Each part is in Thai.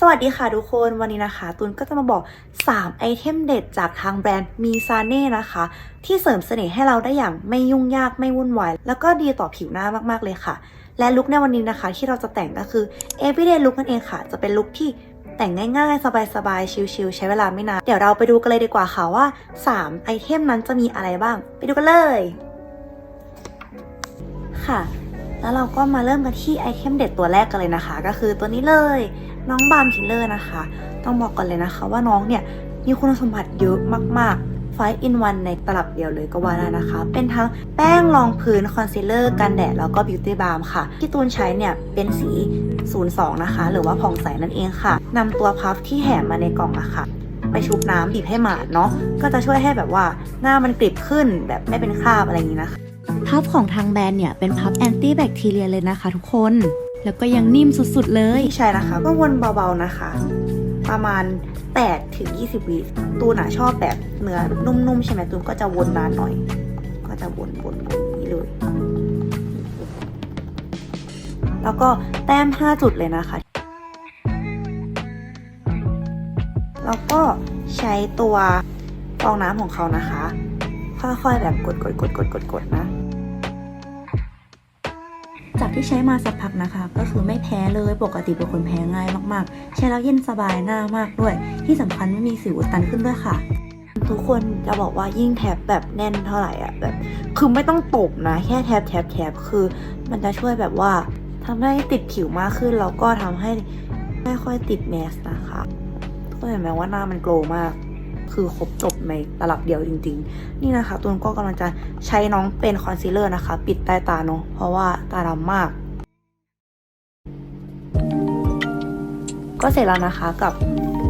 สวัสดีค่ะทุกคนวันนี้นะคะ ตุนก็จะมาบอก 3 ไอเทมเด็ดจากทางแบรนด์มีซาเน่นะคะ ที่เสริมเสน่ห์ให้เราได้อย่างไม่ยุ่งยากไม่วุ่นวาย แล้วก็ดีต่อผิวหน้ามากๆเลยค่ะ และลุคในวันนี้นะคะ ที่เราจะแต่งก็คือ everyday look นั่นเองค่ะ จะเป็นลุคที่แต่งง่ายๆ สบายๆ ชิลๆ ใช้เวลาไม่นาน เดี๋ยวเราไปดูกันเลยดีกว่าค่ะว่า 3 ไอเทมนั้นจะมีอะไรบ้าง ไปดูกันเลย ค่ะ แล้วเราก็มาเริ่มกันที่ไอเทมเด็ดตัวแรกกันเลยนะคะ ก็คือตัวนี้เลยน้องบามคิลเลอร์นะคะ ต้องบอกก่อนเลยนะคะว่าน้องเนี่ยมีคุณสมบัติเยอะมากๆไฟอินวันในตลับเดียวเลยก็ว่าได้นะคะ เป็นทั้งแป้งรองพื้นคอนซีลเลอร์กันแดด แล้วก็บิวตี้บาร์มค่ะ ที่ตูนใช้เนี่ยเป็นสี 02 นะคะ หรือว่าผ่องใสนั่นเองค่ะ นำตัวพัฟที่แถมมาในกล่องอะค่ะ ไปชุบน้ำบีบให้หมาดเนาะ ก็จะช่วยให้แบบว่าหน้ามันกริบขึ้นแบบไม่เป็นคราบอะไรอย่างนี้นะคะ พับของทางแบรนด์เนี่ยเป็นพับแอนตี้แบคทีเรียเลยนะคะทุกคน แล้วก็ยังนิ่มสุดๆเลยใช่นะคะ ก็วนเบาๆนะคะ ประมาณ8ถึง20วิตูนอะชอบแบบเนื้อนุ่มๆใช่ไหมตูนก็จะวนนานหน่อย ก็จะวนๆวนนี้เลย แล้วก็แต้ม 5 จุดเลยนะคะ แล้วก็ใช้ตัวฟองน้ำของเขานะคะ ค่อยๆแบบกดๆกดๆกดๆนะ ที่ใช้มาสักพักนะคะ ก็คือไม่แพ้เลยปกติเป็นคนแพ้ง่ายมากๆ ใช้แล้วเย็นสบายหน้ามากด้วย ที่สำคัญไม่มีสิวอุดตันขึ้นด้วยค่ะ ทุกคนจะบอกว่ายิ่งแท็บแบบแน่นเท่าไหร่อะแบบคือไม่ต้องตบนะ แค่แท็บแท็บแท็บคือ มันจะช่วยแบบว่าทำให้ติดผิวมากขึ้นแล้วก็ทำให้ไม่ค่อยติดแมสนะคะก็เห็นไหมว่าหน้ามันโกลมาก คือครบจบในตลับเดียวจริง ๆ นี่นะคะตูนก็กำลังจะใช้น้องเป็นคอนซีลเลอร์นะคะ ปิดใต้ตาเนาะเพราะว่าตาดำมาก ก็เสร็จแล้วนะคะกับ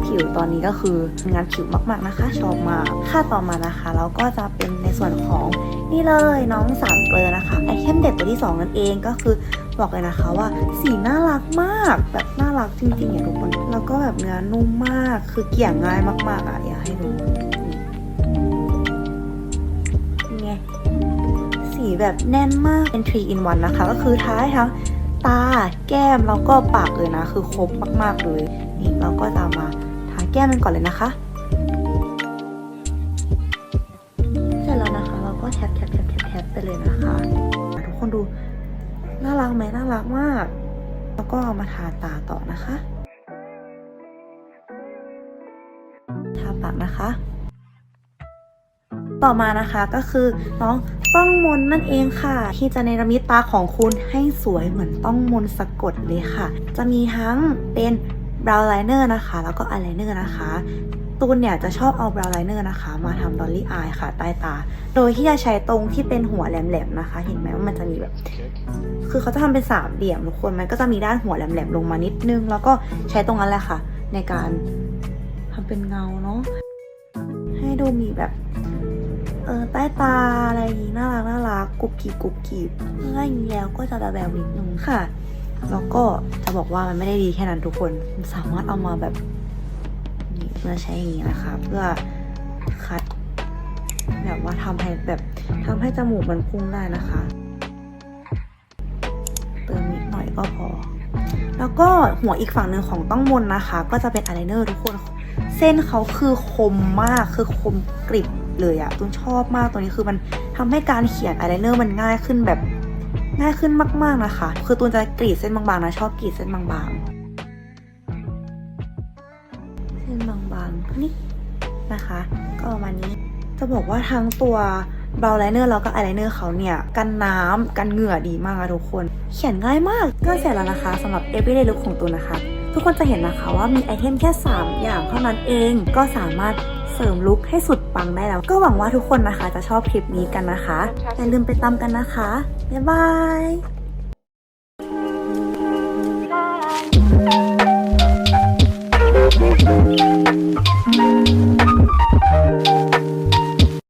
ผิวตอนนี้ก็คืองานผิวมากๆนะคะ ชอบมากค่าต่อมานะคะ เราก็จะเป็นในส่วนของนี่เลยน้องสามเกลอนะคะไอเทมเด็ดตัวที่ 2 นั่นเองก็คือบอกเลยนะคะว่าสีน่ารักมากแบบน่ารักจริงๆเนี่ยทุกคนแล้วก็แบบเนื้อนุ่มมากคือเกี่ยงง่ายมากๆอะอยากให้ดูนี่ไงสีแบบแน่นมากเป็น 3 in 1 นะคะ ก็คือท้ายทั้งตาแก้มแล้วก็ปากเลยนะ คือครบมากๆเลยนี่เราก็จะมาทา ก้มมันก่อนเลยนะคะเสร็จแล้วนะคะ เราก็แทบแทบแทบแทบแทบไปเลยนะคะทุกคนดูน่ารักไหมน่ารักมาก แล้วก็เอามาทาตาต่อนะคะ ทาปากนะคะ ต่อมานะคะก็คือน้องต้องมนนั่นเองค่ะ ที่จะเนรมิตตาของคุณให้สวยเหมือนต้องมนสะกดเลยค่ะ จะมีทั้งเป็น บราวน์ไลเนอร์นะคะ แล้วก็อายไลเนอร์นะคะ ตูนเนี่ยจะชอบเอาบราวน์ไลเนอร์นะคะ มาทำดอลลี่อายค่ะใต้ตา โดยที่จะใช้ตรงที่เป็นหัวแหลมๆนะคะ เห็นไหมว่ามันจะมีแบบ คือเขาจะทำเป็นสามเหลี่ยมทุกคนมันก็จะมีด้านหัวแหลมๆลงมานิดนึง แล้วก็ใช้ตรงนั้นแหละค่ะ ในการทำเป็นเงาเนาะให้ดูมีแบบเออใต้ตาอะไรอย่างงี้น่ารักน่ารักกรุบกริบกรุบกริบง่ายอย่างนี้แล้วก็จะแบบแบบนิดนึงค่ะ แล้วก็จะบอกว่ามันไม่ได้ดีแค่นั้นทุกคนมันสามารถเอามาแบบนี่เพื่อใช้อย่างนี้นะคะ เพื่อคัด แบบว่าทำให้แบบทำให้จมูกมันพุ่งได้นะคะ เติมนิดหน่อยก็พอ แล้วก็หัวอีกฝั่งหนึ่งของต้องมนนะคะ ก็จะเป็นอายไลเนอร์ทุกคน เส้นเขาคือคมมากคือคมกริบเลยอะตุ้นชอบมากตัวนี้คือมันทำให้การเขียนอายไลเนอร์มันง่ายขึ้นแบบ ง่ายขึ้นมาก ๆนะคะ คือตูนจะกรีดเส้นบางๆนะชอบกรีดเส้นบางๆ เส้นบางๆนี่นะคะ ก็ประมาณนี้ จะบอกว่าทั้งตัวบราวไลเนอร์แล้วก็อายไลเนอร์เขาเนี่ย กันน้ำกันเหงื่อดีมากอะทุกคน เขียนง่ายมากก็เสร็จแล้วนะคะสำหรับ everyday look ของตูนนะคะ ทุกคนจะเห็นนะคะว่ามีไอเทมแค่ 3 อย่างเท่านั้นเองก็สามารถเสริมลุคให้สุดปังได้แล้ว ก็หวังว่าทุกคนนะคะจะชอบคลิปนี้กันนะคะอย่าลืมไปตามกันนะคะ บ๊ายบาย